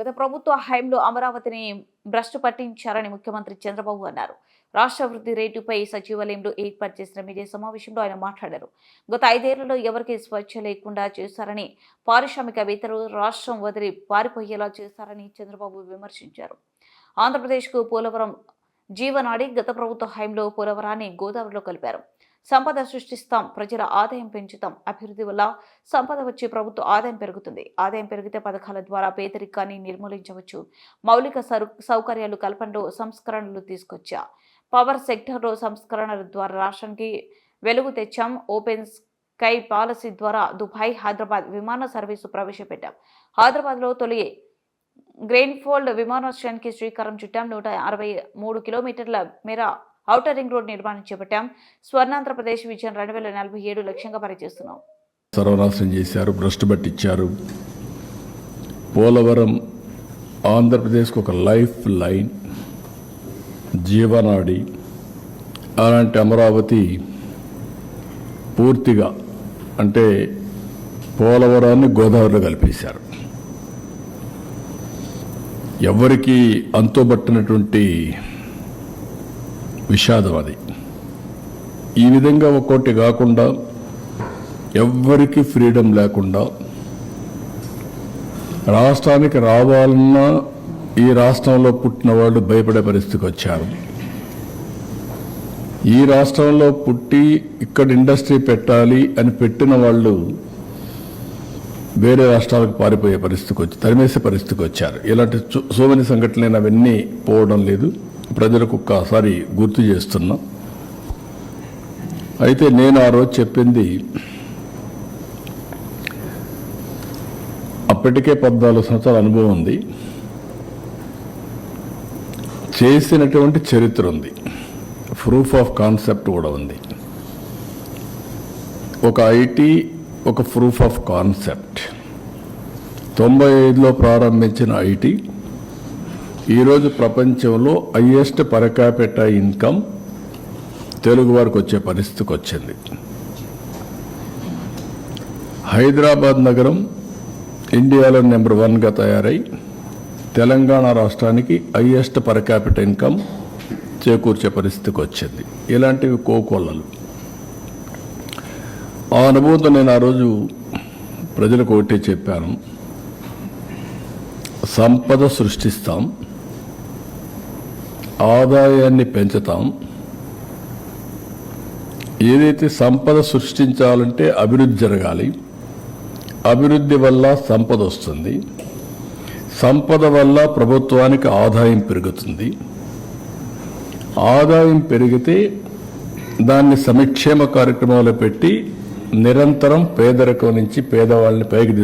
గత ప్రభుత్వ హయాంలో అమరావతిని భ్రష్టు పట్టించారని ముఖ్యమంత్రి చంద్రబాబు అన్నారు. రాష్ట్ర వృద్ధి రేటుపై సచివాలయంలో ఏర్పాటు చేసిన మీడియా సమావేశంలో ఆయన మాట్లాడారు. గత ఐదేళ్ళలో ఎవరికీ స్వేచ్ఛ లేకుండా చేశారని పారిశ్రామికవేత్తలు రాష్ట్రం వదిలి పారిపోయేలా చేశారని చంద్రబాబు విమర్శించారు. ఆంధ్రప్రదేశ్కు పోలవరం జీవనాడి గత ప్రభుత్వ హయాంలో పోలవరాన్ని గోదావరిలో కలిపారు. సంపద సృష్టిస్తాం ప్రజల ఆదాయం పెంచుతాం. అభివృద్ధి వల్ల సంపద వచ్చే ప్రభుత్వ ఆదాయం పెరుగుతుంది. ఆదాయం పెరిగితే పథకాల ద్వారా పేదరికాన్ని నిర్మూలించవచ్చు. మౌలిక సౌకర్యాలు కల్పనలో సంస్కరణలు తీసుకొచ్చా. పవర్ సెక్టర్లో సంస్కరణల ద్వారా రాష్ట్రానికి వెలుగు తెచ్చాం. ఓపెన్ స్కై పాలసీ ద్వారా దుబాయ్ హైదరాబాద్ విమాన సర్వీసు ప్రవేశపెట్టాం. హైదరాబాద్లో తొలి గ్రెయిన్ఫోల్డ్ విమానాశ్రయానికి శ్రీకారం చుట్టాం. నూట అరవై మూడు కిలోమీటర్ల మేర ఔటర్ రింగ్ రోడ్ నిర్మాణం చేపట్టాం. స్వర్ణాంధ్రప్రదేశ్ విజయం రెండు వేల నలభై ఏడు లక్ష్యంగా పనిచేస్తున్నాం. సర్వనాశనం చేశారు భ్రష్టు పట్టించారు. పోలవరం ఆంధ్రప్రదేశ్కు ఒక లైఫ్ లైన్ జీవనాడి. అలాంటి అమరావతి పూర్తిగా అంటే పోలవరాన్ని గోదావరిలో కలిపేశారు. ఎవరికి అంతుబట్టినటువంటి విషాదం అది ఈ విధంగా ఒక్కోటి కాకుండా ఎవ్వరికి ఫ్రీడమ్ లేకుండా రాష్ట్రానికి రావాలన్నా ఈ రాష్ట్రంలో పుట్టిన వాళ్ళు భయపడే పరిస్థితికి వచ్చారు. ఈ రాష్ట్రంలో పుట్టి ఇక్కడ ఇండస్ట్రీ పెట్టాలి అని పెట్టిన వాళ్ళు వేరే రాష్ట్రాలకు పారిపోయే పరిస్థితికి వచ్చి తరిమేసే పరిస్థితికి వచ్చారు. ఇలాంటి సో- మెనీ సంఘటనలు అవన్నీ పోవడం లేదు. ప్రజలకు ఒక్కసారి గుర్తు చేస్తున్నా. అయితే నేను ఆ రోజు చెప్పింది అప్పటికే పద్నాలుగు సంవత్సరాల అనుభవం ఉంది. చేసినటువంటి చరిత్ర ఉంది. ప్రూఫ్ ఆఫ్ కాన్సెప్ట్ కూడా ఉంది. ఒక ఐటీ ఒక ప్రూఫ్ ఆఫ్ కాన్సెప్ట్. తొంభై ఐదులో ప్రారంభించిన ఐటీ ఈరోజు ప్రపంచంలో హయ్యెస్ట్ పరకాపెట్ట ఇన్కమ్ తెలుగు వారికి వచ్చే పరిస్థితికి వచ్చింది. హైదరాబాద్ నగరం ఇండియాలో నెంబర్ వన్గా తయారై తెలంగాణ రాష్ట్రానికి హయ్యెస్ట్ పరకాపిట ఇన్కమ్ చేకూర్చే పరిస్థితికి వచ్చింది. ఇలాంటివి కోకొల్లలు. ఆ అనుభవంతో నేను ఆ రోజు ప్రజలకు ఒకటే చెప్పాను. సంపద సృష్టిస్తాం. ఆదాయాన్ని పెంచుతాం. ఏదైతే సంపద సృష్టించాలంటే అభివృద్ధి జరగాలి. అభివృద్ధి వల్ల సంపద వస్తుంది. సంపద వల్ల ప్రభుత్వానికి ఆదాయం పెరుగుతుంది. ఆదాయం పెరిగితే దాన్ని సంక్షేమ కార్యక్రమాలు పెట్టి నిరంతరం పేదరికం నుంచి పేదవాళ్ళని పైకి తీసుకు